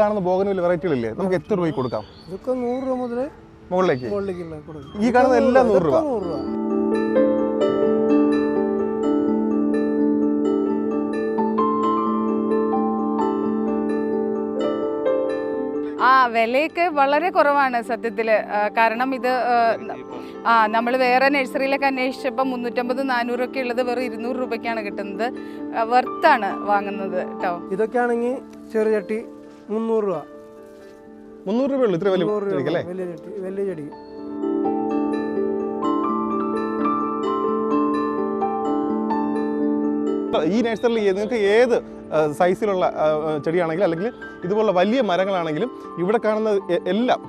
കാണുന്ന ബോഗൻവില്ല വെറൈറ്റികളില്ലേ? നമുക്ക് എത്ര രൂപയ്ക്ക് കൊടുക്കാം? ഇതൊക്കെ നൂറ് രൂപ മുതൽ മുകളിലേക്ക്. ഈ കാണുന്ന എല്ലാം നൂറ് രൂപ. നൂറ് രൂപ. ആ വിലയൊക്കെ വളരെ കുറവാണ് സത്യത്തിൽ കാരണം ഇത് ആ നമ്മൾ വേറെ നഴ്സറിയിലൊക്കെ അന്വേഷിച്ചപ്പോൾ മുന്നൂറ്റമ്പത് നാനൂറൊക്കെ ഉള്ളത് വെറും ഇരുന്നൂറ് രൂപയ്ക്കാണ് കിട്ടുന്നത്. വെർത്താണ് വാങ്ങുന്നത് കേട്ടോ ഇതൊക്കെ ആണെങ്കിൽ ചെറു ചട്ടി മുന്നൂറ് രൂപ മുന്നൂറ് ഇത്ര വലിയ മുന്നൂറ് രൂപ. വലിയ ചട്ടി വലിയ ചെടി. ഈ നഴ്സറിയിൽ നിങ്ങൾക്ക് ഏത് സൈസിലുള്ള ചെടിയാണെങ്കിലും അല്ലെങ്കിൽ ഇതുപോലുള്ള വലിയ മരങ്ങളാണെങ്കിലും ഇവിടെ കാണുന്ന എല്ലാം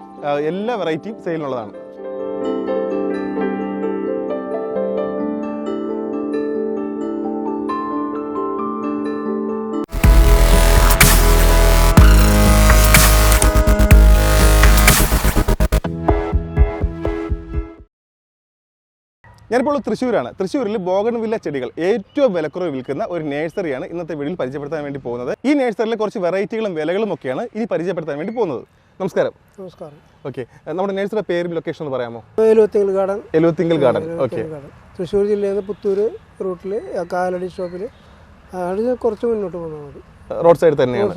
എല്ലാ വെറൈറ്റിയും സെയിലിനുള്ളതാണ്. ഞാനിപ്പോൾ തൃശ്ശൂരാണ്. തൃശ്ശൂരിൽ ബോഗൺവില്ല ചെടികൾ ഏറ്റവും വിലക്കുറവ് വിൽക്കുന്ന ഒരു നേഴ്സറിയാണ് ഇന്നത്തെ വീഡിയോയിൽ പരിചയപ്പെടുത്താൻ വേണ്ടി പോകുന്നത്. ഈ നേഴ്സറിയിലെ കുറച്ച് വെറൈറ്റികളും വിലകളും ഒക്കെയാണ് ഇനി പരിചയപ്പെടുത്താൻ വേണ്ടി പോകുന്നത്. നമസ്കാരം. നമസ്കാരം. ഓക്കെ. നമ്മുടെ നഴ്സറിയുടെ പേരും ലൊക്കേഷൻ ഒന്ന് പറയാമോ? Eluvathingal garden. Eluvathingal garden. Okay. Thrissur ജില്ലയിൽ നിന്ന് പുത്തൂർ റൂട്ടിൽ കാലടി ഷോപ്പിൽ കുറച്ച് മുന്നോട്ട് പോകുന്നത് റോഡ് സൈഡ് തന്നെയാണ്.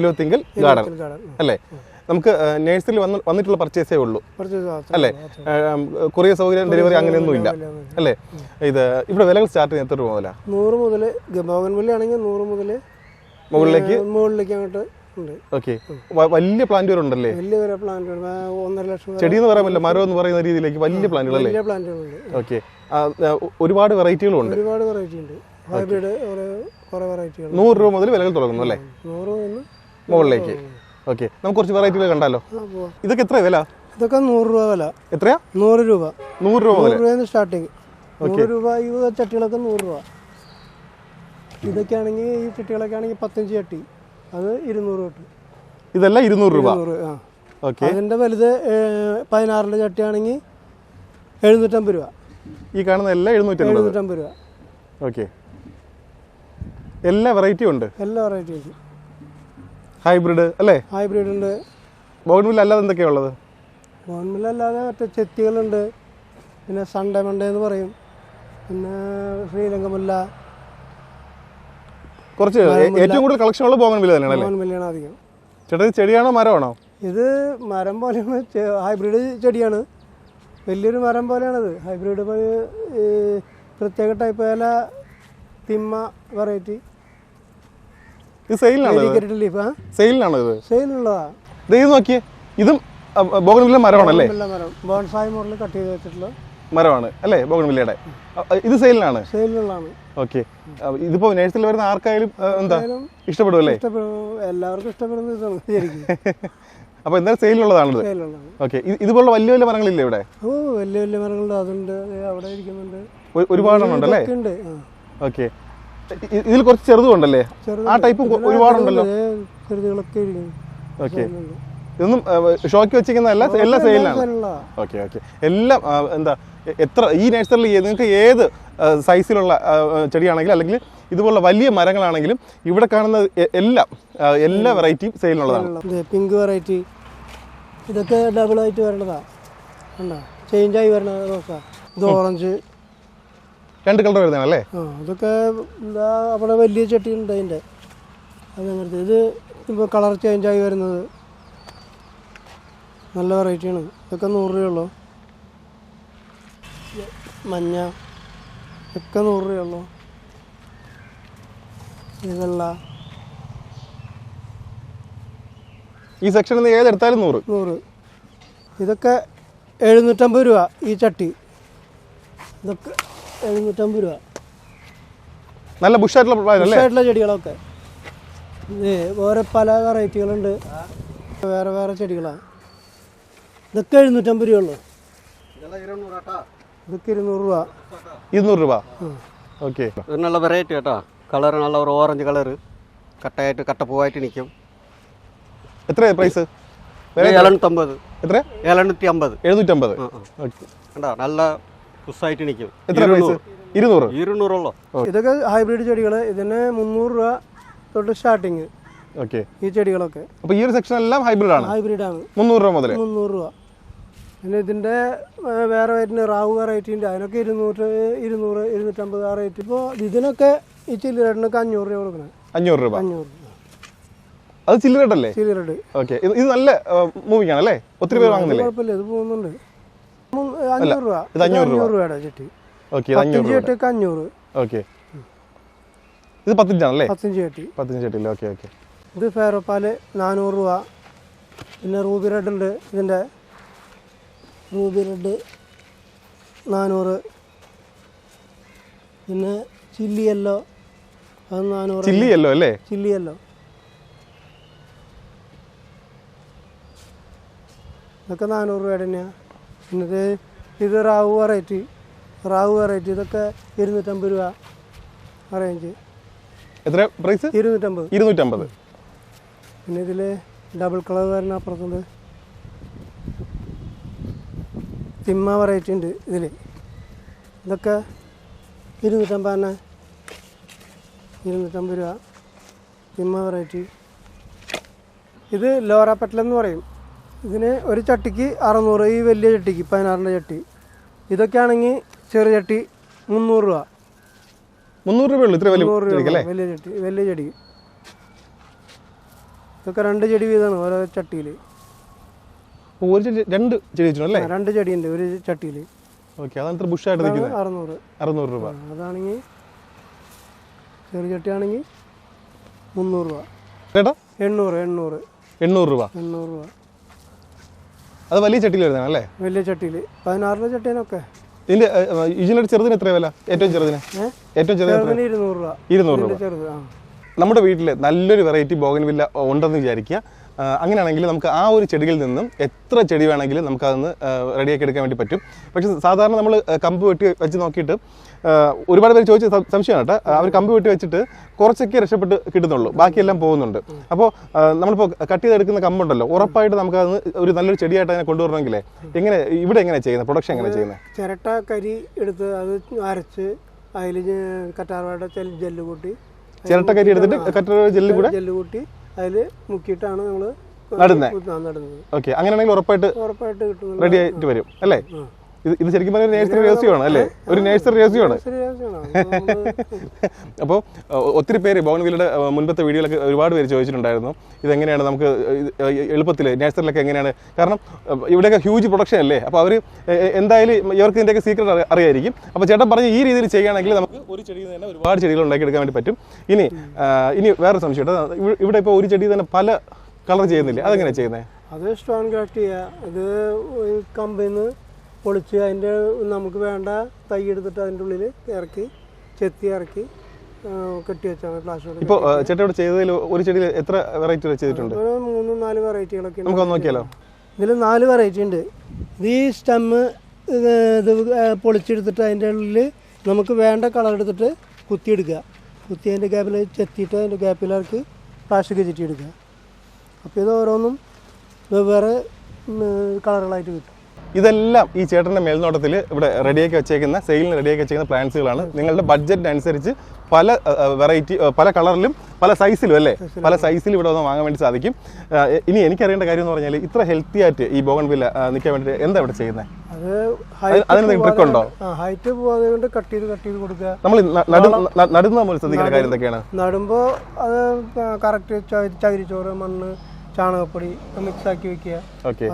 എലുവത്തിങ്കൽ ഗാർഡൻ. അല്ലേ? നമുക്ക് നേഴ്സറിൽ വന്ന് വന്നിട്ടുള്ള പർച്ചേസേ ഉള്ളൂ. അല്ലേ? കൊറിയർ സൗകര്യം ഡെലിവറി അങ്ങനെയൊന്നും ഇല്ല. അല്ലേ? ഇത് ഇവിടെ വിലകൾ സ്റ്റാർട്ട് ചെയ്യാൻ എത്ര രൂപ മുതലാ? നൂറ് മുതൽ ബോഗൻവില്ല ആണെങ്കിൽ നൂറ് മുതൽ മുകളിലേക്ക്? മുകളിലേക്ക് അങ്ങോട്ട് ഓക്കെ. വലിയ പ്ലാന്റുകൾ വരുണ്ടല്ലേ വലിയ പ്ലാന്റ് ഒന്നര ലക്ഷം ചെടി എന്ന് പറയാൻ മരം എന്ന് പറയുന്ന രീതിയിലേക്ക് വലിയ പ്ലാന്റുകൾ അല്ലേ ഓക്കെ. ഒരുപാട് വെറൈറ്റികളും ഉണ്ട്. ഒരുപാട് വെറൈറ്റി ഉണ്ട്. ഹൈബ്രിഡ് കുറേ വെറൈറ്റികൾ നൂറ് രൂപ മുതൽ വിലകൾ തുടങ്ങുന്നു അല്ലേ? നൂറ് മുകളിലേക്ക്. ഓക്കെ. നമുക്ക് കുറച്ച് വെറൈറ്റികൾ കണ്ടാലോ? ഇതൊക്കെ എത്ര വില? ഇതൊക്കെ നൂറ് രൂപ വില. എത്രയാ? നൂറ് രൂപ. നൂറ് രൂപ മുതൽ നൂറ് രൂപ സ്റ്റാർട്ടിങ് നൂറ് രൂപ ഈ ചട്ടികളൊക്കെ നൂറ് രൂപ. ഇതൊക്കെ ആണെങ്കിൽ ഈ ചട്ടികളൊക്കെ ആണെങ്കിൽ പത്തഞ്ച് ചട്ടി. അത് ഇരുന്നൂറ് തൊട്ട്. ഇതെല്ലാം ഇരുന്നൂറ് രൂപ. അതിന്റെ ആ. ഓക്കെ. അതിന്റെ വലുത് പതിനാറിന്റെ പതിനാറിന്റെ ചട്ടിയാണെങ്കിൽ എഴുന്നൂറ്റമ്പത് രൂപ. ഈ കാണുന്ന എല്ലാം എഴുന്നൂറ്റമ്പത്. രൂപ. ഓക്കെ. എല്ലാ വെറൈറ്റിയും ഉണ്ട്. എല്ലാ വെറൈറ്റിയും ഉണ്ട്. ഹൈബ്രിഡ് അല്ലേ? ഹൈബ്രിഡ് ഉണ്ട്. ബോൺമില്ല അല്ലാതെ എന്തൊക്കെയാ ഉള്ളത്? ബോൺമില്ല അല്ലാതെ മറ്റേ ചെത്തികളുണ്ട്. പിന്നെ സൺഡേ മൺഡേ എന്ന് പറയും. പിന്നെ ശ്രീലങ്ക മുല്ല. കുറച്ച് ഏറ്റവും കൂടുതൽ കളക്ഷൻ ഉള്ള ബോഗൺവില്ല തന്നെയാണ് ഗവൺമെന്റാണ് അധികം. ചേട്ടാ ഇത് ചെടിയാണോ മരമാണോ? ഇത് മരം പോലെയാണ്. ഹൈബ്രിഡ് ചെടിയാണ്. വലിയൊരു മരം പോലെയാണത് ഹൈബ്രിഡ് പ്രത്യേക ടൈപ്പ് ഇല തിമ്മ വെറൈറ്റി ഇത് സെയിലിനാണോ സെയിലിനാണോ ഇത്? സെയിലുള്ളതാ ഇത് നോക്കിയേ. ഇതും ബോഗൺവില്ല മരമാണല്ലേ ബോൺസായി കട്ട് ചെയ്ത് വെച്ചിട്ടുള്ള മരമാണ് അല്ലേ ബോഗൺവില്ലയുടെ ഇത് സെയിലിനാണ് ഓക്കെ. ഇതിപ്പോ നേഴ്സിൽ വരുന്ന ആർക്കായാലും എന്താ ഇഷ്ടപ്പെടും അല്ലേ? എല്ലാവർക്കും ഇഷ്ടപ്പെടുന്ന അപ്പൊ എന്തായാലും സെയിലുള്ളതാണിത് സെയിലുള്ളതാണ് ഓക്കെ. ഇതുപോലുള്ള വലിയ വലിയ മരങ്ങളില്ലേ ഇവിടെ? ഓ വലിയ വലിയ മരങ്ങളുണ്ട്. അതുണ്ട് അവിടെ ഇരിക്കുന്നുണ്ട്. ഒരുപാട് ഒരുപാടെണ്ണം ഉണ്ടല്ലേ. ഓക്കെ. ഇതിൽ കുറച്ച് ചെറുതുണ്ടല്ലേ ആ ടൈപ്പും ഒരുപാടുണ്ടല്ലോ. ചെറുതുകളൊക്കെ ഓക്കെ. ഇതൊന്നും ഷോക്ക് വെച്ചിരിക്കുന്നതല്ല എല്ലാ സെയിലാണ് ഓക്കെ ഓക്കെ. എല്ലാം എന്താ എത്ര ഈ നഴ്സറിൽ നിങ്ങൾക്ക് ഏത് സൈസിലുള്ള ചെടിയാണെങ്കിലും അല്ലെങ്കിൽ ഇതുപോലുള്ള വലിയ മരങ്ങളാണെങ്കിലും ഇവിടെ കാണുന്ന എല്ലാം എല്ലാ വെറൈറ്റിയും സെയിലിനുള്ളതാണ് പിങ്ക് വെറൈറ്റി ഇതൊക്കെ ഡബിൾ ആയിട്ട് വരണതാ. കണ്ടോ? ചേഞ്ച് ആയി വരണ റോസ ഇത് ഓറഞ്ച് രണ്ട് കളർ വരുന്നതാണല്ലേ? അതൊക്കെ എന്താ അവിടെ വലിയ ചട്ടിയുണ്ട് അതിന്റെ. അതങ്ങനത്തെ ഇത് ഇപ്പോൾ കളർ ചേഞ്ചായി ആയി വരുന്നത്. നല്ല വെറൈറ്റിയാണ് ഇതൊക്കെ നൂറ് രൂപയുള്ളൂ മഞ്ഞ ഒക്കെ നൂറ് രൂപയുള്ളൂ ഇതല്ല ഈ സെക്ഷനിൽ നിന്ന് ഏതെടുത്താലും നൂറ്. നൂറ്. ഇതൊക്കെ എഴുന്നൂറ്റമ്പത് രൂപ ഈ ചട്ടി. ഇതൊക്കെ എഴുന്നൂറ്റമ്പത് രൂപ. നല്ല ബുഷായിട്ടുള്ള പ്ലാൻ അല്ലേ? ആയിട്ടുള്ള ചെടികളൊക്കെ. ഓരോ വേറെ പല വെറൈറ്റികളുണ്ട്. വേറെ വേറെ ചെടികളാണ് ഇതൊക്കെ എഴുന്നൂറ്റമ്പത് രൂപ ഉള്ളു. ഇതൊക്കെ ഇരുന്നൂറ് രൂപ. ഇരുന്നൂറ് രൂപ? ഓക്കെ. നല്ല വെറൈറ്റി കേട്ടോ കളർ നല്ല ഒരു ഓറഞ്ച് കളർ കട്ടയായിട്ട് കട്ടപ്പൂവായിട്ട് നിൽക്കും എത്ര? പ്രൈസ് എഴുന്നൂറ്റി അമ്പത് എഴുന്നൂറ്റമ്പത്. ആ, ആ. കണ്ടോ? നല്ല പുസ്സായിട്ട് നിൽക്കും എത്ര പൈസ? ഇരുന്നൂറ്? ഇരുന്നൂറുള്ളോ ഇതൊക്കെ ഹൈബ്രിഡ് ചെടികൾ ഇതിന് മുന്നൂറ് രൂപ തൊട്ട് സ്റ്റാർട്ടിങ്. ഓക്കെ. ഈ ചെടികളൊക്കെ. അപ്പോൾ ഈ ഒരു സെക്ഷൻ എല്ലാം ഹൈബ്രിഡ് ആണ്? ഹൈബ്രിഡ് ആണ്. മുന്നൂറ് രൂപ മുതൽ മുന്നൂറ് രൂപ. പിന്നെ ഇതിന്റെ വേറെ വേറെ റാവു വെറൈറ്റിന്റെ അതിനൊക്കെ ഇരുന്നൂറ് ഇരുന്നൂറ് ഇരുന്നൂറ്റമ്പത് ആ റേറ്റ് ഇപ്പോൾ ഇതിനൊക്കെ ഈ ചില്ലിറേഡിനൊക്കെ അഞ്ഞൂറ് രൂപ കൊടുക്കണേ. അഞ്ഞൂറ് രൂപ. അഞ്ഞൂറ് രൂപ. അത് ചില്ലറട്ടല്ലേ ചില്ലിറേഡ് ഓക്കെ. ഇത് നല്ല മൂവിങ് ആണ് അല്ലേ ഒത്തിരി പേര് വാങ്ങുന്നില്ലേ? കുഴപ്പമില്ല. ഇത് പോകുന്നുണ്ട്. അഞ്ഞൂറ് രൂപ. ഇത് അഞ്ഞൂറ് രൂപ. രൂപയുടെ ചെട്ടി. ഓക്കെ ഇത് അഞ്ഞൂറ് ചെട്ടിയൊക്കെ അഞ്ഞൂറ്. ഓക്കെ. ഇത് പത്തിഞ്ചാണല്ലേ? പത്തിഞ്ച് ചെട്ടി. പത്തിഞ്ച് ചട്ടിയില്ല ഓക്കെ ഓക്കെ. ഇത് ഫേറോപ്പാൽ നാനൂറ് രൂപ. പിന്നെ റൂബി റെഡ് ഉണ്ട്. ഇതിന്റെ റൂബി റെഡ് നാനൂറ്. പിന്നെ ചില്ലി യെല്ലോ അത് നാനൂറ്. ചില്ലി യെല്ലോ അല്ലേ? Chilli yellow. ഇതൊക്കെ നാനൂറ് രൂപയുടെ തന്നെയാണ് എന്നിട്ട് ഇത് റാവു വെറൈറ്റി. റാവു വെറൈറ്റി. ഇതൊക്കെ ഇരുന്നൂറ്റമ്പത് രൂപ റേഞ്ച് എത്ര പ്രൈസ് ഇരുന്നൂറ്റമ്പത്. ഇരുന്നൂറ്റമ്പത്. പിന്നെ ഇതിൽ ഡബിൾ കളർ വരുന്ന അപ്പുറത്തുണ്ട്. തിമ്മ വെറൈറ്റി ഉണ്ട് ഇതിൽ ഇതൊക്കെ ഇരുന്നൂറ്റമ്പത് തന്നെ. ഇരുന്നൂറ്റമ്പത് രൂപ. തിമ്മ വെറൈറ്റി ഇത് ലോറ പെറ്റലെന്ന് പറയും. ഇതിന് ഒരു ചട്ടിക്ക് അറുന്നൂറ് ഈ വലിയ ചട്ടിക്ക് പതിനാറിന്റെ ചട്ടി. ഇതൊക്കെ ആണെങ്കിൽ ചെറിയ ചട്ടി മുന്നൂറ് രൂപ. മുന്നൂറ് രൂപ ഉള്ളൂ? ഇത്ര വലിയ മുന്നൂറ് രൂപ വലിയ ചട്ടി വലിയ ചെടി. ഇതൊക്കെ രണ്ട് ചെടി വീതമാണ് ഓരോ ചട്ടിയിൽ രണ്ട് ഒരു ചെടി രണ്ട് ചെടി വെച്ചിട്ടുണ്ട് അല്ലേ? രണ്ട് ചെടിയുണ്ട് ഒരു ചട്ടിയിൽ ഓക്കെ അതാണ് ഇത്ര ബുഷായിട്ട് നിൽക്കുന്നത്. അറുന്നൂറ്. അറുന്നൂറ് രൂപ. അതാണെങ്കിൽ ചെറിയ ചട്ടിയാണെങ്കിൽ മുന്നൂറ് രൂപ. ചേട്ടാ എണ്ണൂറ് എണ്ണൂറ്. എണ്ണൂറ് രൂപ. എണ്ണൂറ് രൂപ. അത് വലിയ ചട്ടിയിൽ വരുന്നതാണ് അല്ലേ? വലിയ ചട്ടിയിൽ പതിനാറിന്റെ ചട്ടീനൊക്കെ ഇതിന്റെ ഇജിനോട് ചെറുതിന് എത്ര വില? ഏറ്റവും ചെറുതിന്? ഏറ്റവും ചെറുതിന് ഇരുന്നൂറ് രൂപ. ഇരുന്നൂറ് രൂപ. നമ്മുടെ വീട്ടിൽ നല്ലൊരു വെറൈറ്റി ബോഗൻവില്ല ഉണ്ടെന്ന് വിചാരിക്കുക. അങ്ങനെയാണെങ്കിൽ നമുക്ക് ആ ഒരു ചെടിയിൽ നിന്നും എത്ര ചെടി വേണമെങ്കിലും നമുക്ക് അതൊന്ന് റെഡിയാക്കി എടുക്കാൻ വേണ്ടി പറ്റും. പക്ഷേ സാധാരണ നമ്മൾ കമ്പ് വെട്ടി വെച്ച് നോക്കിയിട്ട് ഒരുപാട് പേര് ചോദിച്ച സംശയമാണ് കേട്ടോ. അവർ കമ്പ് വെട്ടി വെച്ചിട്ട് കുറച്ചൊക്കെ രക്ഷപ്പെട്ട് കിട്ടുന്നുള്ളൂ. ബാക്കിയെല്ലാം പോകുന്നുണ്ട്. അപ്പോൾ നമ്മളിപ്പോൾ കട്ട് ചെയ്തെടുക്കുന്ന കമ്പുണ്ടല്ലോ. ഉറപ്പായിട്ട് നമുക്ക് അത് ഒരു നല്ലൊരു ചെടിയായിട്ട് അതിനെ കൊണ്ടുവരണമെങ്കിലേ എങ്ങനെ ഇവിടെ എങ്ങനെ ചെയ്യുന്നത്? പ്രൊഡക്ഷൻ എങ്ങനെ ചെയ്യുന്നത്? ചിരട്ട കരി എടുത്ത് അത് അരച്ച് അതിൽ കറ്റാർവാഴ ജെല്ല് കൂട്ടി ചിരട്ട കരി എടുത്തിട്ട് കറ്റ ജെല്ല് കൂടെ? ജെല്ല് കൂട്ടി അതിൽ മുക്കിയിട്ടാണ് നമ്മൾ നടുന്നേ? നടുന്നത്. ഓക്കെ. അങ്ങനെയാണെങ്കിൽ ഉറപ്പായിട്ട് ഉറപ്പായിട്ട് കിട്ടും. റെഡി ആയിട്ട് വരും അല്ലേ? ഇത് ശരിക്കും പറഞ്ഞാൽ നേഴ്സറി രഹസ്യമാണ് അല്ലേ? ഒരു നേഴ്സറി രഹസ്യമാണ്. അപ്പോൾ ഒത്തിരി പേര് ബോൺവില്ലയുടെ മുൻപത്തെ വീഡിയോയിലൊക്കെ ഒരുപാട് പേര് ചോദിച്ചിട്ടുണ്ടായിരുന്നു. ഇതെങ്ങനെയാണ് നമുക്ക് എളുപ്പത്തിൽ നേഴ്സറിലൊക്കെ എങ്ങനെയാണ്? കാരണം ഇവിടെയൊക്കെ ഹ്യൂജ് പ്രൊഡക്ഷൻ അല്ലേ? അപ്പോൾ അവർ എന്തായാലും ഇവർക്ക് ഇതിന്റെയൊക്കെ സീക്രട്ട് അറിയായിരിക്കും. അപ്പോൾ ചേട്ടൻ പറഞ്ഞ ഈ രീതിയിൽ ചെയ്യുകയാണെങ്കിൽ നമുക്ക് ഒരു ചെടിയിൽ തന്നെ ഒരുപാട് ചെടികൾ ഉണ്ടാക്കിയെടുക്കാൻ വേണ്ടി പറ്റും. ഇനി ഇനി വേറെ സംശയം കേട്ടോ. ഇവിടെ ഇപ്പോൾ ഒരു ചെടി തന്നെ പല കളർ ചെയ്യുന്നില്ലേ? അതെങ്ങനെയാണ് ചെയ്യുന്നത് അത് സ്റ്റോൺ ചെയ്യുക ഇത് കമ്പിന്ന് പൊളിച്ച് അതിന്റെ നമുക്ക് വേണ്ട തൈ എടുത്തിട്ട് അതിന്റെ ഉള്ളിൽ ഇറക്കി ചെത്തി ഇറക്കി കെട്ടി വെച്ചാൽ പ്ലാസ്റ്റിക് ഇപ്പോൾ ചേട്ടൻ ഇവിടെ ചെയ്തതിൽ ഒരു ചെടിയിൽ എത്ര വെറൈറ്റി ചെയ്തിട്ടുണ്ട്? ഒരു മൂന്ന് നാല് വെറൈറ്റികളൊക്കെ നമുക്കൊന്ന് നോക്കിയാലോ? ഇതിൽ നാല് വെറൈറ്റി ഉണ്ട്. ഇത് ഈ സ്റ്റെമ്മ് ഇത് ഇത് പൊളിച്ചെടുത്തിട്ട് അതിന്റെ ഉള്ളിൽ നമുക്ക് വേണ്ട കളർ എടുത്തിട്ട് കുത്തിയെടുക്കുക. കുത്തി അതിന്റെ ഗ്യാപ്പിൽ ചെത്തിയിട്ട് അതിന്റെ ഗ്യാപ്പിലേക്ക് പ്ലാസ്റ്റിക് എടുക്കുക. അപ്പോൾ ഇത് ഓരോന്നും വെവ്വേറെ കളറുകളായിട്ട് കിട്ടും. ഇതെല്ലാം ഈ ചേട്ടന്റെ മേൽനോട്ടത്തിൽ ഇവിടെ റെഡിയാക്കി വെച്ചേക്കുന്ന സെയിലിന് റെഡിയാക്കി വെച്ചേക്കുന്ന പ്ലാന്റ്സുകളാണ് നിങ്ങളുടെ ബഡ്ജറ്റിന് അനുസരിച്ച് പല വെറൈറ്റി പല കളറിലും പല സൈസിലും അല്ലേ? പല സൈസിലും ഇവിടെ വന്ന് വാങ്ങാൻ വേണ്ടി സാധിക്കും. ഇനി എനിക്കറിയേണ്ട കാര്യം എന്ന് പറഞ്ഞാൽ ഇത്ര ഹെൽത്തി ആയിട്ട് ഈ ബോഗൺ വില്ല നിൽക്കാൻ വേണ്ടി എന്താ ഇവിടെ ചെയ്യുന്നത് ഉണ്ടോ? ഹൈറ്റ് പോകാതെ കൊണ്ട് കട്ട് ചെയ്ത് കട്ട് ചെയ്ത് കൊടുക്കുക. നമ്മൾ നടുന്ന നമ്മൾ ശ്രദ്ധിക്കേണ്ട കാര്യം എന്തൊക്കെയാണ്? നടുമ്പോൾ അത് കറക്റ്റ് ചകിരിച്ചോറ് മണ്ണ് ചാണകപ്പൊടി മിക്സ് ആക്കി വെക്കുക.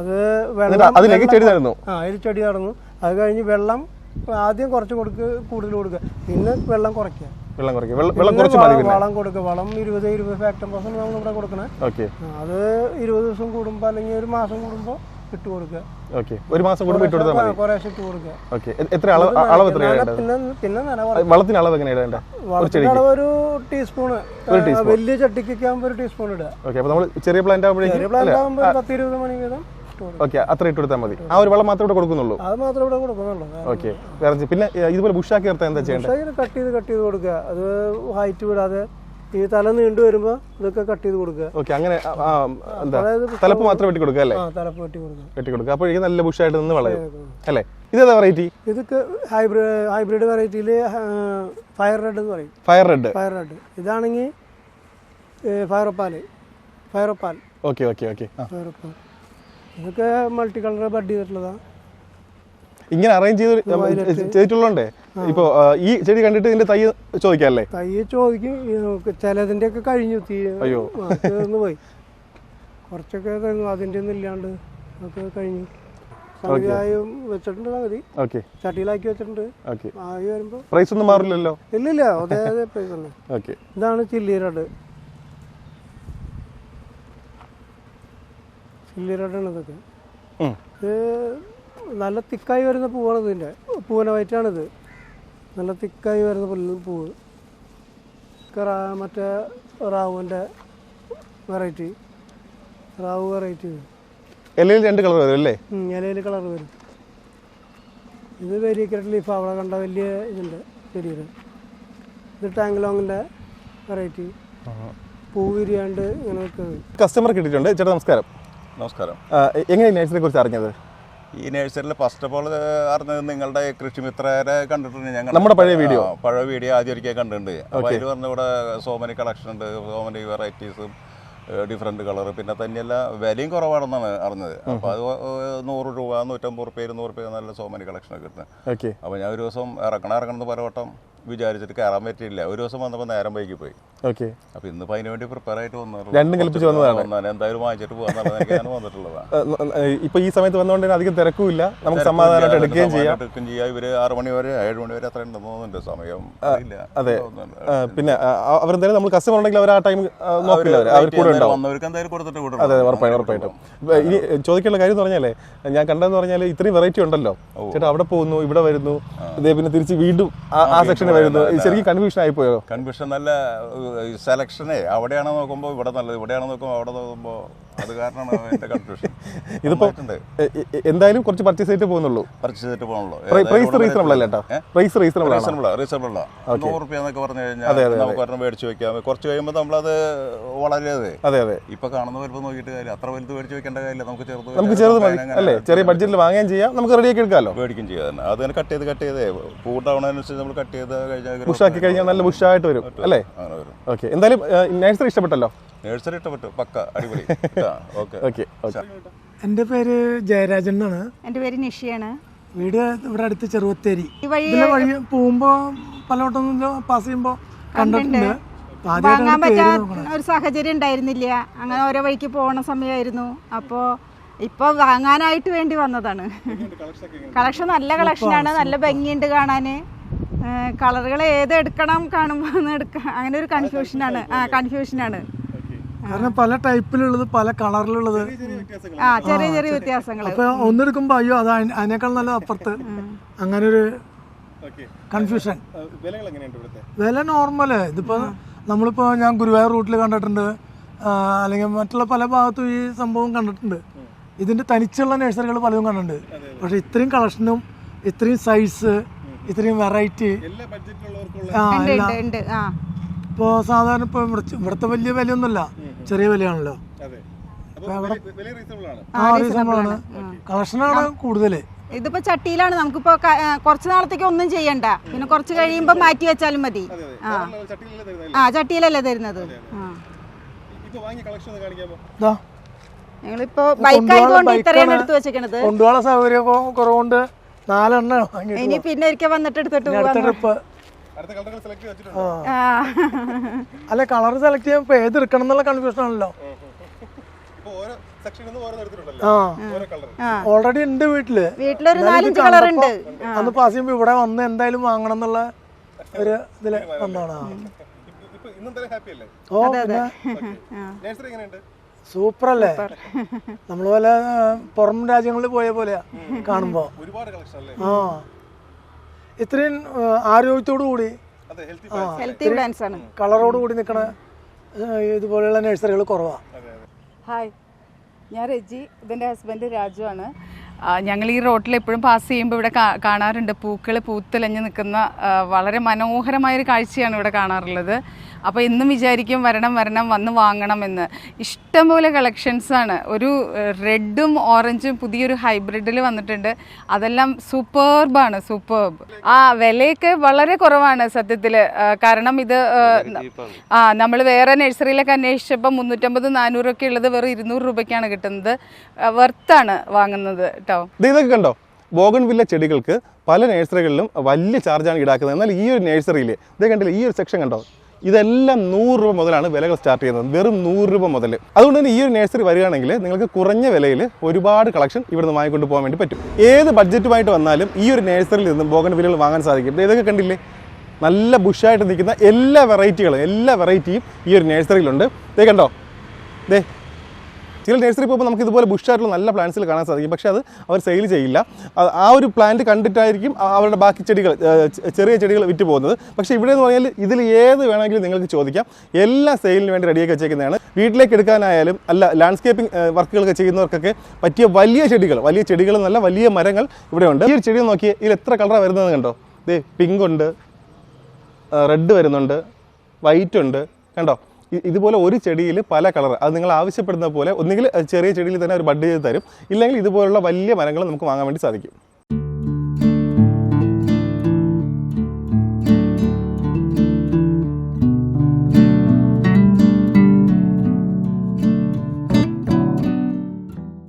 അത് വെള്ളം അതിലേക്ക് ചെടി നടന്നു ആ അതിൽ ചെടി നടന്നു അത് കഴിഞ്ഞ് വെള്ളം ആദ്യം കുറച്ച് കൊടുക്കുക കൂടുതൽ കൊടുക്കുക. പിന്നെ വെള്ളം കുറയ്ക്കുക. വെള്ളം വെള്ളം കുറച്ച് മതി വളം- കൊടുക്കുക. വളം ഇരുപത് ഇരുപത് ഫാക്ടം പെർസെന്റ് നമ്മൾ ഇവിടെ കൊടുക്കണേ. അത് ഇരുപത് ദിവസം കൂടുമ്പോൾ അല്ലെങ്കിൽ ഒരു മാസം കൂടുമ്പോൾ ഇട്ട് കൊടുക്കുക ഓക്കെ ഒരു മാസം കൂടുമ്പോൾ ഇട്ട് കൊടുത്താൽ മതി. കുറേശ്ശെ ഇട്ട് കൊടുക്കുക ഓക്കെ എത്ര അളവ് അളവ് എന്നാലും പിന്നെ പിന്നെ നന വളത്തിന് അളവ് എങ്ങനെ ഇടേണ്ട? ചെടിക്ക്? അളവ് ഒരു ടീസ്പൂൺ. വലിയ ചട്ടിക്കൊക്കെ ആകുമ്പോൾ ഒരു ടീസ്പൂൺ ഇടുക. ഓക്കെ അപ്പോൾ നമ്മൾ ചെറിയ പ്ലാന്റ് ആകുമ്പോഴേക്കും ചെറിയ പ്ലാന്റ് ആകുമ്പോൾ പത്ത് ഇരുപത് മണി വീതം ഓക്കെ അത്ര ഇട്ട് കൊടുത്താൽ മതി. ആ ഒരു വെള്ളം മാത്രമേ ഇവിടെ കൊടുക്കുന്നുള്ളൂ? അത് മാത്രമേ ഇവിടെ കൊടുക്കുന്നുള്ളൂ. ഓക്കെ വേറെ പിന്നെ ഇതുപോലെ ബുഷാക്കി നിർത്താൻ എന്താ ചെയ്യേണ്ടത്? കട്ട് ചെയ്ത് കട്ട് ചെയ്ത് കൊടുക്കുക. അത് ഹൈറ്റ് വിടാതെ ഈ തല നീണ്ടു വരുമ്പോ ഇതൊക്കെ കട്ട് ചെയ്ത് കൊടുക്കുക. ഓക്കെ അങ്ങനെ എന്താ തലപ്പ് മാത്രം വെട്ടി കൊടുക്കുക അല്ലേ? തലപ്പ് വെട്ടി കൊടുക്കുക. വെട്ടി കൊടുക്കുക. അപ്പോഴേക്കും നല്ല ബുഷായിട്ട് നിന്ന് വളരും. അല്ലേ? ഇതേതാ വെറൈറ്റി ഇതൊക്കെ ഹൈബ്രിഡ് ഹൈബ്രിഡ് വെറൈറ്റിയിൽ ഫയർ റെഡ് എന്ന് പറയും. ഫയർ റെഡ് ഫയർ റെഡ് ഇതാണെങ്കിൽ ഫയറപ്പാൽ ഫയറപ്പാൽ ഓക്കെ ഓക്കെ ഓക്കെ. ഫയറപ്പാൽ ഇതൊക്കെ മൾട്ടി കളർ ബഡ് ചെയ്തിട്ടുള്ളതാണ് ഇങ്ങനെ അറേഞ്ച് ചെയ്ത് ഇപ്പോൾ ഈ ചെടി കണ്ടിട്ട് ഇതിന്റെ തൈ ചോദിക്കാല്ലേ? തൈ ചോദിക്കും. ചിലതിന്റെ ഒക്കെ കഴിഞ്ഞു. തീ അയ്യോ. പോയി. കുറച്ചൊക്കെ അതിന്റെ ഒന്നും ഇല്ലാണ്ട് ഒക്കെ കഴിഞ്ഞു. സംവിധായം വെച്ചിട്ടുണ്ട്. മതി ചട്ടിയിലാക്കി വെച്ചിട്ടുണ്ട്. ആയി വരുമ്പോൾ പ്രൈസ് ഒന്നും മാറില്ലല്ലോ? ഇല്ലില്ല അതേ അതേ പ്രൈസ് തന്നെ. ഇതാണ് ചില്ലി റെഡ് ചില്ലി റെഡാണ് ഇതൊക്കെ ഇത് നല്ല തിക്കായി വരുന്ന പൂവാണ് ഇതിന്റെ. പൂവന വൈറ്റാണിത്. നല്ല തിക്കായി വരുന്ന പുല്ല് പൂവ്. റാ- മറ്റേ റാവുവിന്റെ വെറൈറ്റി. റാവു വെറൈറ്റി ഇലയിൽ രണ്ട് കളർ വരും അല്ലേ? ഇലയിൽ കളർ വരും. ഇത് വലിയ ലീഫ് അവിടെ കണ്ട വലിയ ഇതുണ്ട് ചെടിയുടെ. ഇത് ടാങ്ക്ലോങ്ങിന്റെ വെറൈറ്റി. പൂ വിരിയാണ്ട് ഇങ്ങനെ കസ്റ്റമർ കിട്ടിയിട്ടുണ്ട്. ചേട്ടാ നമസ്കാരം. നമസ്കാരം. എങ്ങനെയാണ് നഴ്സറിനെ കുറിച്ച് അറിഞ്ഞത്? ഈ നഴ്സറിയിൽ ഫസ്റ്റ് ഓഫ് ഓൾ അറിഞ്ഞത് നിങ്ങളുടെ കൃഷിമിത്രരെ കണ്ടിട്ടുണ്ട് ഞങ്ങൾ. നമ്മുടെ പഴയ വീഡിയോ. പഴയ വീഡിയോ ആദ്യം ഒരിക്കൽ കണ്ടിട്ടുണ്ട്. അപ്പോൾ അതിൽ പറഞ്ഞ ഇവിടെ സോ മെനി കളക്ഷൻ ഉണ്ട്. സോ മെനി വെറൈറ്റീസും ഡിഫറെന്റ് കളർ പിന്നെ തന്നെയല്ല വിലയും കുറവാണെന്നാണ് അറിഞ്ഞത്. അപ്പോൾ അത് നൂറ് രൂപ നൂറ്റമ്പത് റുപ്യ ഇരുന്നൂറ് റുപ്യ നല്ല സോമനി കളക്ഷനൊക്കെ കിട്ടുന്നത്. ഓക്കെ. അപ്പോൾ ഞാൻ ഒരു ദിവസം ഇറക്കണം ഇറക്കണം എന്ന് പലവട്ടം വിചാരിച്ചിട്ട് കയറാൻ പറ്റിയില്ല. ഒരു ദിവസം വന്നപ്പോൾ നേരം വൈകി പോയി. ഓക്കെ. അപ്പൊ ഇന്ന് അതിന് വേണ്ടി പ്രിപ്പയർ ആയിട്ട് വന്നു രണ്ടും കൽപ്പിച്ച് വന്നതാണ്. എന്തായാലും വാങ്ങിച്ചിട്ട് പോകാൻ വന്നിട്ടുള്ളതാണ് ഇപ്പൊ ഈ സമയത്ത് വന്നുകൊണ്ട് അധികം തിരക്കുമില്ല. നമുക്ക് സമാധാനമായിട്ട് എടുക്കുകയും ചെയ്യാം. എടുക്കുകയും ചെയ്യാം. ഇവർ ആറ് മണി വരെ ഏഴ് മണി വരെ അത്ര ഉണ്ടെന്ന് തോന്നുന്നുണ്ട്. സമയം അതെ. പിന്നെ അവർ അവരെന്തായാലും നമ്മൾ കസ്റ്റമർ ഉണ്ടെങ്കിൽ അവർ ആ ടൈം നോക്കില്ല അവർ കൂടെ വന്നവർക്ക് എന്തായാലും കൊടുത്തിട്ട്. അതെ ഉറപ്പായിട്ടും. ഇനി ചോദിക്കാനുള്ള കാര്യം എന്ന് പറഞ്ഞാലേ ഞാൻ കണ്ടെന്ന് പറഞ്ഞാൽ ഇത്രയും വെറൈറ്റി ഉണ്ടല്ലോ. ചേട്ടാ അവിടെ പോകുന്നു ഇവിടെ വരുന്നു. ഇതേ പിന്നെ തിരിച്ച് വീണ്ടും ആ- ആ വരുന്നു. ശരിക്കും കൺഫ്യൂഷൻ ആയിപ്പോയോ കൺഫ്യൂഷൻ നല്ല സെലക്ഷനെ അവിടെയാണോ നോക്കുമ്പോൾ ഇവിടെ നല്ലത് ഇവിടെയാണോ നോക്കുമ്പോൾ അവിടെ നോക്കുമ്പോൾ അത് കാരണമാണ് എന്റെ കൺഫ്യൂഷൻ ഇതിപ്പോ എന്തായാലും കുറച്ച് പർച്ചേസ് ചെയ്തിട്ട് പോകുന്നുള്ളൂ. പർച്ചേസ് ചെയ്തിട്ട് പോകുന്നുള്ളൂ പ്രൈസ് റീസണബിൾ അല്ല കേട്ടോ പ്രൈസ് റീസണബിൾ റീസണബിൾ റീസണബിൾ നൂറ് റുപ്യ എന്നൊക്കെ പറഞ്ഞു കഴിഞ്ഞാൽ നമുക്ക് ഒരെണ്ണം മേടിച്ച് വെക്കാം. കുറച്ച് കഴിയുമ്പോൾ നമ്മളത് വളരെയതെ അതെ അതെ. ഇപ്പൊ കാണുന്ന വലുപ്പം നോക്കിയിട്ട് കാര്യം അത്ര വലുത് മേടിച്ച് വെക്കേണ്ട കാര്യമില്ല. നമുക്ക് ചെറുത് നമുക്ക് ചെറുത് മതി. അല്ലേ? ചെറിയ ബഡ്ജറ്റിൽ വാങ്ങുകയും ചെയ്യാം. നമുക്ക് റെഡിയാക്കി എടുക്കാമല്ലോ മേടിക്കും ചെയ്യാം അത് തന്നെ കട്ട് ചെയ്ത് കട്ട് ചെയ്തേ പൂട്ടാവണനുസരിച്ച് നമ്മൾ കട്ട് ചെയ്ത് പുഷാക്കി കഴിഞ്ഞാൽ നല്ല ബുഷായിട്ട് വരും അല്ലേ? ഓക്കെ എന്തായാലും നേഴ്സറി ഇഷ്ടപ്പെട്ടല്ലോ നേഴ്സറി ഇഷ്ടപ്പെട്ടു. പക്ക അടിപൊളി. ഓക്കെ ഓക്കെ ഓക്കെ എന്റെ പേര് ജയരാജൻ എന്നാണ്. എന്റെ പേര് നിഷിയാണ്. വീട് ഇവിടെ അടുത്ത് ചെറുവത്തേരി. ഈ വഴി ഇതിലെ വഴി പോകുമ്പോ പലവട്ടം പാസ് ചെയ്യുമ്പോ കണ്ടിട്ടുണ്ട്. അപ്പൊ വാങ്ങാൻ പറ്റാത്ത ഒരു സാഹചര്യം ഉണ്ടായിരുന്നില്ല. അങ്ങനെ ഓരോ വഴിക്ക് പോണ സമയമായിരുന്നു അപ്പോൾ ഇപ്പൊ വാങ്ങാനായിട്ട് വേണ്ടി വന്നതാണ്. കളക്ഷൻ നല്ല കളക്ഷനാണ് നല്ല ഭംഗിയുണ്ട് കാണാൻ കളറുകൾ ഏത് എടുക്കണം കാണുമ്പോൾ എടുക്കാം അങ്ങനെ ഒരു കൺഫ്യൂഷനാണ് ആ കൺഫ്യൂഷനാണ് കാരണം പല ടൈപ്പിലുള്ളത് പല കളറിലുള്ളത്. ആ ചെറിയ ചെറിയ വ്യത്യാസങ്ങൾ അപ്പൊ ഒന്നെടുക്കുമ്പോ അയ്യോ അത് അതിന് അതിനേക്കാൾ നല്ല അപ്പുറത്ത്. അങ്ങനെ ഒരു കൺഫ്യൂഷൻ വില നോർമൽ. ഇതിപ്പോ നമ്മളിപ്പോ ഞാൻ ഗുരുവായൂർ റൂട്ടിൽ കണ്ടിട്ടുണ്ട്. അല്ലെങ്കിൽ മറ്റുള്ള പല ഭാഗത്തും ഈ സംഭവം കണ്ടിട്ടുണ്ട്. ഇതിന്റെ തനിച്ചുള്ള നഴ്സറികൾ പലതും കണ്ടിട്ടുണ്ട്. പക്ഷെ ഇത്രയും കളക്ഷനും ഇത്രയും സൈസ് ഇത്രയും വെറൈറ്റി ആ ഉണ്ട് എല്ലാ ഉണ്ട് ഉണ്ട്. ആ. ഇപ്പോൾ സാധാരണ ഇപ്പോൾ ഇവിടുത്തെ വലിയ വിലയൊന്നുമല്ല. ചെറിയ വിലയാണല്ലോ. ആണ്. ആ റീസണബിളാണ് കളക്ഷനാണ് കൂടുതൽ ഇതിപ്പോ ചട്ടിയിലാണ്. നമുക്കിപ്പോ ക- കുറച്ച് നാളത്തേക്ക് ഒന്നും ചെയ്യണ്ട. പിന്നെ കുറച്ച് കഴിയുമ്പോ മാറ്റി വെച്ചാലും മതി. ആ. ചട്ടിയിലല്ലേ തരുന്നത് ആ ചട്ടിയിലല്ലേ തരുന്നത്. ആ. ഇപ്പൊ ഇതാ ഞങ്ങളിപ്പോ ബൈക്ക് ആയതുകൊണ്ട് ഇത്രയാണ് എടുത്തു വെച്ചേക്കണത്. കൊണ്ടുപോകാൻ സൗകര്യം കുറവുകൊണ്ട് നാലെണ്ണ ഇനി പിന്നെ ഒരിക്കൽ വന്നിട്ട് എടുത്തിട്ട് ഇനി അടുത്ത ട്രിപ്പ് അടുത്ത കളറുകൾ സെലക്ട് വെച്ചിട്ടുണ്ട്. ആ. അല്ല കളർ സെലക്ട് ചെയ്യാൻ ഇപ്പൊ ഏത് എടുക്കണം എന്നുള്ള കൺഫ്യൂഷൻ ആണല്ലോ. ഓരോ സെക്ഷനിൽ നിന്ന് ഓരോ ആ. ഓരോ കളർ ഓൾറെഡി ഉണ്ട് വീട്ടിൽ. വീട്ടിലൊരു നാലഞ്ച് കളർ ഉണ്ട്. അന്ന് പാസ് ചെയ്യുമ്പോ ഇവിടെ വന്ന് എന്തായാലും വാങ്ങണം എന്നുള്ള ഒരു ഇതിൽ അല്ലേ? ഓ പിന്നെ? സൂപ്പർ. അല്ലേ നമ്മൾ പോലെ പുറം രാജ്യങ്ങളിൽ പോയ പോലെയാ കാണുമ്പോ. ഒരുപാട് കളക്ഷൻ അല്ലേ? ആ. ഇത്രയും ആരോഗ്യത്തോടു കൂടി ഹെൽത്തി ആ, ആണ്. കളറോട് കൂടി നിൽക്കണ ഇതുപോലെയുള്ള നഴ്സറികൾ കുറവാണ് ഹായ് ഞാൻ രജി ഇതിന്റെ ഹസ്ബൻഡ് രാജു ആണ് ഞങ്ങൾ ഈ റോട്ടിൽ എപ്പോഴും പാസ് ചെയ്യുമ്പോൾ ഇവിടെ കാണാറുണ്ട് പൂക്കൾ പൂത്തിലഞ്ഞ് നിൽക്കുന്ന വളരെ മനോഹരമായൊരു കാഴ്ചയാണ് ഇവിടെ കാണാറുള്ളത്. അപ്പോൾ എന്നും വിചാരിക്കും വരണം വരണം വന്ന് വാങ്ങണമെന്ന്. ഇഷ്ടംപോലെ കളക്ഷൻസാണ് ഒരു റെഡും ഓറഞ്ചും പുതിയൊരു ഹൈബ്രിഡിൽ വന്നിട്ടുണ്ട്. അതെല്ലാം സൂപ്പർബാണ് സൂപ്പർബ് ആ വിലയൊക്കെ വളരെ കുറവാണ് സത്യത്തിൽ കാരണം ഇത് ആ നമ്മൾ വേറെ നഴ്സറിയിലൊക്കെ അന്വേഷിച്ചപ്പോൾ മുന്നൂറ്റമ്പത് നാനൂറൊക്കെ ഉള്ളത് വെറും ഇരുന്നൂറ് രൂപയ്ക്കാണ് കിട്ടുന്നത്. വെർത്താണ് വാങ്ങുന്നത് കേട്ടോ ഇത് ഇതൊക്കെ കണ്ടോ? ബോഗൺ വില്ല ചെടികൾക്ക് പല നഴ്സറികളിലും വലിയ ചാർജാണ് ഈടാക്കുന്നത്. എന്നാൽ ഈ ഒരു നഴ്സറിയിൽ ഇതേ കണ്ടില്ല ഈ ഒരു സെക്ഷൻ കണ്ടോ? ഇതെല്ലാം നൂറ് രൂപ മുതലാണ് വിലകൾ സ്റ്റാർട്ട് ചെയ്യുന്നത്. വെറും നൂറ് രൂപ മുതൽ അതുകൊണ്ട് തന്നെ ഈ ഒരു നഴ്സറി വരികയാണെങ്കിൽ നിങ്ങൾക്ക് കുറഞ്ഞ വിലയിൽ ഒരുപാട് കളക്ഷൻ ഇവിടുന്ന് വാങ്ങിക്കൊണ്ട് പോകാൻ വേണ്ടി പറ്റും. ഏത് ബഡ്ജറ്റുമായിട്ട് വന്നാലും ഈ ഒരു നഴ്സറിയിൽ നിന്നും ബോഗൺ വിലകൾ വാങ്ങാൻ സാധിക്കും. ഇതൊക്കെ കണ്ടില്ലേ? നല്ല ബുഷായിട്ട് നിൽക്കുന്ന എല്ലാ വെറൈറ്റികളും എല്ലാ വെറൈറ്റിയും ഈ ഒരു നഴ്സറിയിലുണ്ട് ഇതേ കണ്ടോ? ദേ ചില നഴ്സറി പോകുമ്പോൾ നമുക്ക് ഇതുപോലെ ബുഷായിട്ടുള്ള നല്ല പ്ലാന്റ്സിൽ കാണാൻ സാധിക്കും. പക്ഷെ അത് അവർ സെയിൽ ചെയ്യില്ല. ആ ഒരു പ്ലാന്റ് കണ്ടിട്ടായിരിക്കും അവരുടെ ബാക്കി ചെടികൾ ചെറിയ ചെടികൾ വിറ്റ് പോകുന്നത്. പക്ഷേ ഇവിടെ എന്ന് പറഞ്ഞാൽ ഇതിൽ ഏത് വേണമെങ്കിലും നിങ്ങൾക്ക് ചോദിക്കാം. എല്ലാ സെയിലിന് വേണ്ടി റെഡിയാക്കി വെച്ചേക്കുന്നതാണ്. വീട്ടിലേക്ക് എടുക്കാനായാലും അല്ല ലാൻഡ്സ്കേപ്പിംഗ് വർക്കുകളൊക്കെ ചെയ്യുന്നവർക്കൊക്കെ പറ്റിയ വലിയ ചെടികൾ വലിയ ചെടികൾ നല്ല വലിയ മരങ്ങൾ ഇവിടെ ഉണ്ട്. ഈ ഒരു ചെടി നോക്കിയാൽ ഇതിൽ എത്ര കളറാണ് വരുന്നത് കണ്ടോ? ദേ പിങ്ക് ഉണ്ട് റെഡ് വരുന്നുണ്ട് വൈറ്റ് ഉണ്ട് കണ്ടോ? ഇതുപോലെ ഒരു ചെടിയിൽ പല കളർ അത് നിങ്ങൾ ആവശ്യപ്പെടുന്ന പോലെ ഒന്നുകിൽ ചെറിയ ചെടിയിൽ തന്നെ ഒരു ബഡ് ചെയ്ത് തരും ഇല്ലെങ്കിൽ ഇതുപോലുള്ള വലിയ മരങ്ങൾ നമുക്ക് വാങ്ങാൻ വേണ്ടി സാധിക്കും.